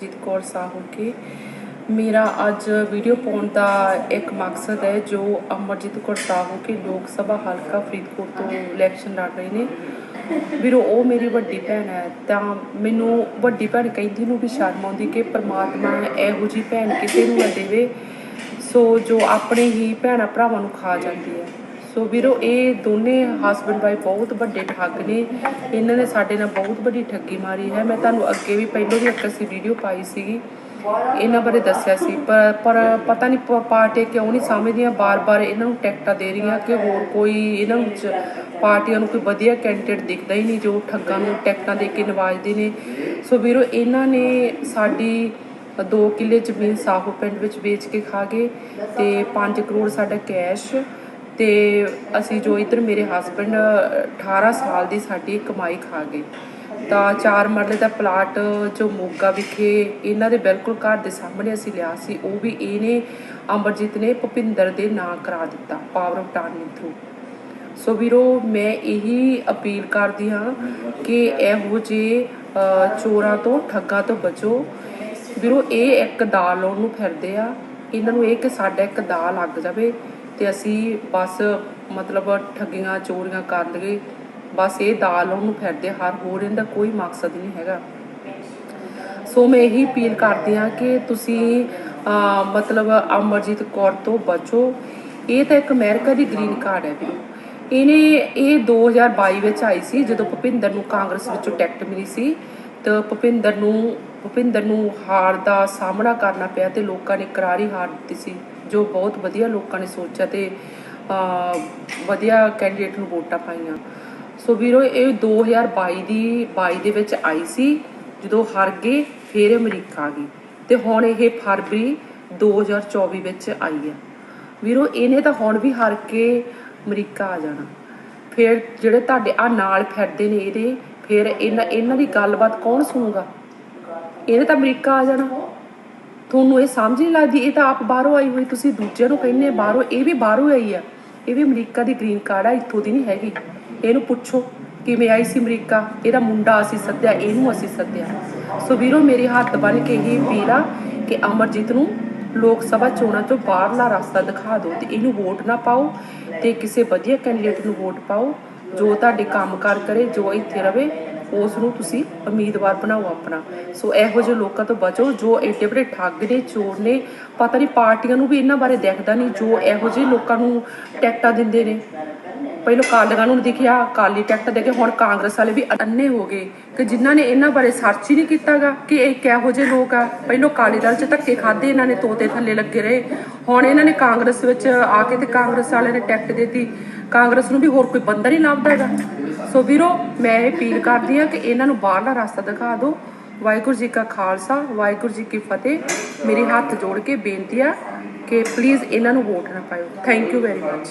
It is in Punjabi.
ਜੀਤ ਕੌਰ ਸਾਹੂ ਕੇ। ਮੇਰਾ ਅੱਜ ਵੀਡੀਓ ਪਾਉਣ ਦਾ ਇੱਕ ਮਕਸਦ ਹੈ, ਜੋ ਅਮਰਜੀਤ ਕੌਰ ਸਾਹੂ ਕੇ ਲੋਕ ਸਭਾ ਹਲਕਾ ਫਰੀਦਕੋਟ ਤੋਂ ਇਲੈਕਸ਼ਨ ਲੜ ਰਹੇ ਨੇ। ਵੀਰੋ, ਉਹ ਮੇਰੀ ਵੱਡੀ ਭੈਣ ਹੈ, ਤਾਂ ਮੈਨੂੰ ਵੱਡੀ ਭੈਣ ਕਹਿੰਦੀ ਨੂੰ ਵੀ ਸ਼ਰਮ ਆਉਂਦੀ ਕਿ ਪ੍ਰਮਾਤਮਾ ਇਹੋ ਜੀ ਭੈਣ ਕਿਸੇ ਨੂੰ ਨਾ ਦੇਵੇ, ਸੋ ਜੋ ਆਪਣੇ ਹੀ ਭੈਣਾਂ ਭਰਾਵਾਂ ਨੂੰ ਖਾ ਜਾਂਦੀ ਹੈ। ਸੋ ਵੀਰੋ, ਇਹ ਦੋਨੇ ਹਸਬੰਡ ਵਾਈਫ ਬਹੁਤ ਵੱਡੇ ਠੱਗ ਨੇ। ਇਹਨਾਂ ਨੇ ਸਾਡੇ ਨਾਲ ਬਹੁਤ ਵੱਡੀ ਠੱਗੀ ਮਾਰੀ ਹੈ। ਮੈਂ ਤੁਹਾਨੂੰ ਅੱਗੇ ਵੀ ਪਹਿਲਾਂ ਵੀ ਇੱਕ ਅਸੀਂ ਵੀਡੀਓ ਪਾਈ ਸੀਗੀ। ਇਹਨਾਂ ਬਾਰੇ ਦੱਸਿਆ ਸੀ। ਪਰ ਪਰ ਪਤਾ ਨਹੀਂ ਪਾਰਟੀ ਕਿਉਂ ਨਹੀਂ ਸਮਝਦੀਆਂ। ਬਾਰ-ਬਾਰ ਇਹਨਾਂ ਨੂੰ ਟਿਕਟਾਂ ਦੇ ਰਹੀਆਂ ਕਿ ਹੋਰ ਕੋਈ ਇਹਨਾਂ ਨੂੰ ਚ- ਪਾਰਟੀਆਂ ਨੂੰ ਕੋਈ ਵਧੀਆ ਕੈਂਡੀਡੇਟ ਦਿਖਦਾ ਹੀ ਨਹੀਂ, ਜੋ ਠੱਗਾਂ ਨੂੰ ਟਿਕਟਾਂ ਦੇ ਕੇ ਨਵਾਜਦੇ ਨੇ। ਸੋ ਵੀਰੋ, ਇਹਨਾਂ ਨੇ ਸਾਡੀ 2 ਕਿੱਲੇ ਜ਼ਮੀਨ ਸਾਹੂ ਪਿੰਡ ਵਿੱਚ ਵੇਚ ਕੇ ਖਾ ਗਏ ਤੇ 5 ਕਰੋੜ ਸਾਡਾ ਕੈਸ਼ ਤੇ ਅਸੀਂ ਜੋ ਇਧਰ ਮੇਰੇ ਹਸਬੰਡ 18 ਸਾਲ ਦੀ ਸਾਡੀ ਕਮਾਈ ਖਾ ਗਏ। ਤਾਂ ਚਾਰ ਮਰਲੇ ਦਾ ਪਲਾਟ ਜੋ ਮੋਗਾ ਵਿਖੇ ਇਹਨਾਂ ਦੇ ਬਿਲਕੁਲ ਘਰ ਦੇ ਸਾਹਮਣੇ ਅਸੀਂ ਲਿਆ ਸੀ, ਉਹ ਵੀ ਇਹਨੇ ਅਮਰਜੀਤ ਨੇ ਭੁਪਿੰਦਰ ਦੇ ਨਾਂ ਕਰਾ ਦਿੱਤਾ power of attorney through so ਵੀਰੋ, ਮੈਂ ਇਹੀ ਅਪੀਲ ਕਰਦੀ ਹਾਂ ਕਿ ਇਹੋ ਜਿਹੇ ਚੋਰਾਂ ਤੋਂ, ਠੱਗਾਂ ਤੋਂ ਬਚੋ। ਵੀਰੋ, ਇਹ ਇੱਕ ਦਾਲ ਲਾਉਣ ਨੂੰ ਫਿਰਦੇ ਆ। ਇਹਨਾਂ ਨੂੰ ਇਹ ਕਿ ਸਾਡਾ ਇੱਕ ਦਾਲ ਲੱਗ ਜਾਵੇ। ਤੇ ਅਸੀਂ ਬਸ ਮਤਲਬ ਠੱਗੀਆਂ, ਚੋਰੀਆਂ ਕਰ ਲਈਏ। ਬਸ ਇਹ ਦਾਲ ਨੂੰ ਫਿਰਦੇ ਹਰ ਹੋਰ ਇਹਦਾ ਕੋਈ ਮਕਸਦ ਨਹੀਂ ਹੈਗਾ। ਸੋ ਮੈਂ ਇਹੀ ਅਪੀਲ ਕਰਦੀ ਹਾਂ ਕਿ ਤੁਸੀਂ ਮਤਲਬ ਅਮਰਜੀਤ ਕੌਰ ਤੋਂ ਬਚੋ। ਇਹ ਤਾਂ ਇੱਕ ਅਮਰੀਕਾ ਦੀ ਗ੍ਰੀਨ ਕਾਰਡ ਹੈ ਵੀਰੋ। ਇਹਨੇ, ਇਹ 2022 ਵਿੱਚ ਆਈ ਸੀ, ਜਦੋਂ ਭੁਪਿੰਦਰ ਨੂੰ ਕਾਂਗਰਸ ਵਿੱਚੋਂ ਟਿਕਟ ਮਿਲੀ ਸੀ। ਤਾਂ ਭੁਪਿੰਦਰ ਨੂੰ ਭੁਪਿੰਦਰ ਨੂੰ ਹਾਰ ਦਾ ਸਾਹਮਣਾ ਕਰਨਾ ਪਿਆ ਤੇ ਲੋਕਾਂ ਨੇ ਕਰਾਰੀ ਹਾਰ ਦਿੱਤੀ ਸੀ। ਜੋ ਬਹੁਤ ਵਧੀਆ ਲੋਕਾਂ ਨੇ ਸੋਚਿਆ ਤੇ ਵਧੀਆ ਕੈਂਡੀਡੇਟ ਨੂੰ ਵੋਟਾਂ ਪਾਈਆਂ। ਸੋ ਵੀਰੋ, ਇਹ 2022 ਦੀ 22 ਦੇ ਵਿੱਚ ਆਈ ਸੀ, ਜਦੋਂ ਹਾਰ ਗਏ, ਫਿਰ ਅਮਰੀਕਾ ਆ ਗਈ। ਤੇ ਹੁਣ ਇਹ ਫਰਵਰੀ 2024 ਵਿੱਚ ਆਈ ਹੈ। ਵੀਰੋ, ਇਹਨੇ ਤਾਂ ਹੁਣ ਵੀ ਹਾਰ ਕੇ ਅਮਰੀਕਾ ਆ ਜਾਣਾ। ਫਿਰ ਜਿਹੜੇ ਤੁਹਾਡੇ ਆ ਨਾਲ ਫਿਰਦੇ ਨੇ ਇਹਦੇ, ਫਿਰ ਇਹਨਾਂ ਇਹਨਾਂ ਦੀ ਗੱਲਬਾਤ ਕੌਣ ਸੁਣੂਗਾ? ਇਹਨੇ ਤਾਂ ਅਮਰੀਕਾ ਆ ਜਾਣਾ। ਤੁਹਾਨੂੰ ਇਹ ਸਮਝ ਨਹੀਂ ਲੱਗਦੀ, ਇਹ ਤਾਂ ਆਪ ਬਾਹਰੋਂ ਆਈ ਹੋਈ, ਤੁਸੀਂ ਦੂਜਿਆਂ ਨੂੰ ਕਹਿੰਦੇ ਬਾਹਰੋਂ, ਇਹ ਵੀ ਬਾਹਰੋਂ ਆਈ ਆ। ਇਹ ਵੀ ਅਮਰੀਕਾ ਦੀ ਗ੍ਰੀਨ ਕਾਰਡ ਆ, ਇੱਥੋਂ ਦੀ ਨਹੀਂ ਹੈਗੀ। ਇਹਨੂੰ ਪੁੱਛੋ, ਕਿਵੇਂ ਆਈ ਸੀ ਅਮਰੀਕਾ? ਇਹਦਾ ਮੁੰਡਾ ਅਸੀਂ ਸੱਦਿਆ, ਇਹਨੂੰ ਅਸੀਂ ਸੱਦਿਆ। ਸੋ ਵੀਰੋ, ਮੇਰੇ ਹੱਥ ਬਨ ਕੇ ਹੀ ਅਪੀਲ ਕਿ ਅਮਰਜੀਤ ਨੂੰ ਲੋਕ ਸਭਾ ਚੋਣਾਂ ਤੋਂ ਬਾਹਰਲਾ ਰਸਤਾ ਦਿਖਾ ਦਿਓ ਤੇ ਇਹਨੂੰ ਵੋਟ ਨਾ ਪਾਓ ਤੇ ਕਿਸੇ ਵਧੀਆ ਕੈਂਡੀਡੇਟ ਨੂੰ ਵੋਟ ਪਾਓ, ਜੋ ਤੁਹਾਡੇ ਕੰਮ ਕਾਰ ਕਰੇ, ਜੋ ਇੱਥੇ ਰਵੇ ਉਸ ਨੂੰ ਤੁਸੀਂ ਉਮੀਦਵਾਰ ਬਣਾਓ ਆਪਣਾ। ਸੋ ਇਹੋ ਜਿਹੇ ਲੋਕਾਂ ਤੋਂ ਬਚੋ ਜੋ ਏਡੇ ਵੱਡੇ ਠੱਗ ਨੇ, ਚੋਰ ਨੇ, ਪਤਾ ਨਹੀਂ ਪਾਰਟੀਆਂ ਨੂੰ ਵੀ ਇਹਨਾਂ ਬਾਰੇ ਦੇਖਦਾ ਨਹੀਂ, ਜੋ ਇਹੋ ਜਿਹੇ ਲੋਕਾਂ ਨੂੰ ਟਿਕਟਾਂ ਦਿੰਦੇ ਨੇ। ਪਹਿਲਾਂ ਕਾਲੀਆਂ ਨੂੰ ਦਿਖਿਆ ਕਾਲੀ ਟਿਕਟ ਦੇ ਕੇ ਹੁਣ ਕਾਂਗਰਸ ਵਾਲੇ ਵੀ ਅੰਨੇ ਹੋ ਗਏ ਕਿ ਜਿਨ੍ਹਾਂ ਨੇ ਇਹਨਾਂ ਬਾਰੇ ਸਰਚ ਹੀ ਨਹੀਂ ਕੀਤਾਗਾ ਕਿ ਇਹ ਕਿਹੋ ਜਿਹੇ ਲੋਕ ਆ। ਪਹਿਲਾਂ ਕਾਲੀ ਦਲ 'ਚ ਧੱਕੇ ਖਾਦੇ ਇਹਨਾਂ ਨੇ, ਤੋਤੇ ਥੱਲੇ ਲੱਗੇ ਰਹੇ। ਹੁਣ ਇਹਨਾਂ ਨੇ ਕਾਂਗਰਸ ਵਿੱਚ ਆ ਕੇ ਤੇ ਕਾਂਗਰਸ ਵਾਲੇ ਨੇ ਟਿਕਟ ਦਿੱਤੀ। ਕਾਂਗਰਸ ਨੂੰ ਵੀ ਹੋਰ ਕੋਈ ਬੰਦਾ ਨਹੀਂ ਲੱਭਦਾ ਹੈਗਾ। ਸੋ ਵੀਰੋ, ਮੈਂ ਇਹ ਅਪੀਲ ਕਰਦੀ ਆ ਕਿ ਇਹਨਾਂ ਨੂੰ ਬਾਹਰਲਾ ਰਸਤਾ ਦਿਖਾ ਦਿਓ। ਵਾਹਿਗੁਰੂ ਜੀ ਕਾ ਖਾਲਸਾ, ਵਾਹਿਗੁਰੂ ਜੀ ਕੀ ਫਤਿਹ। ਮੇਰੇ ਹੱਥ ਜੋੜ ਕੇ ਬੇਨਤੀ ਆ ਕਿ ਪਲੀਜ਼ ਇਹਨਾਂ ਨੂੰ ਵੋਟ ਨਾ ਪਾਇਓ। Thank you very much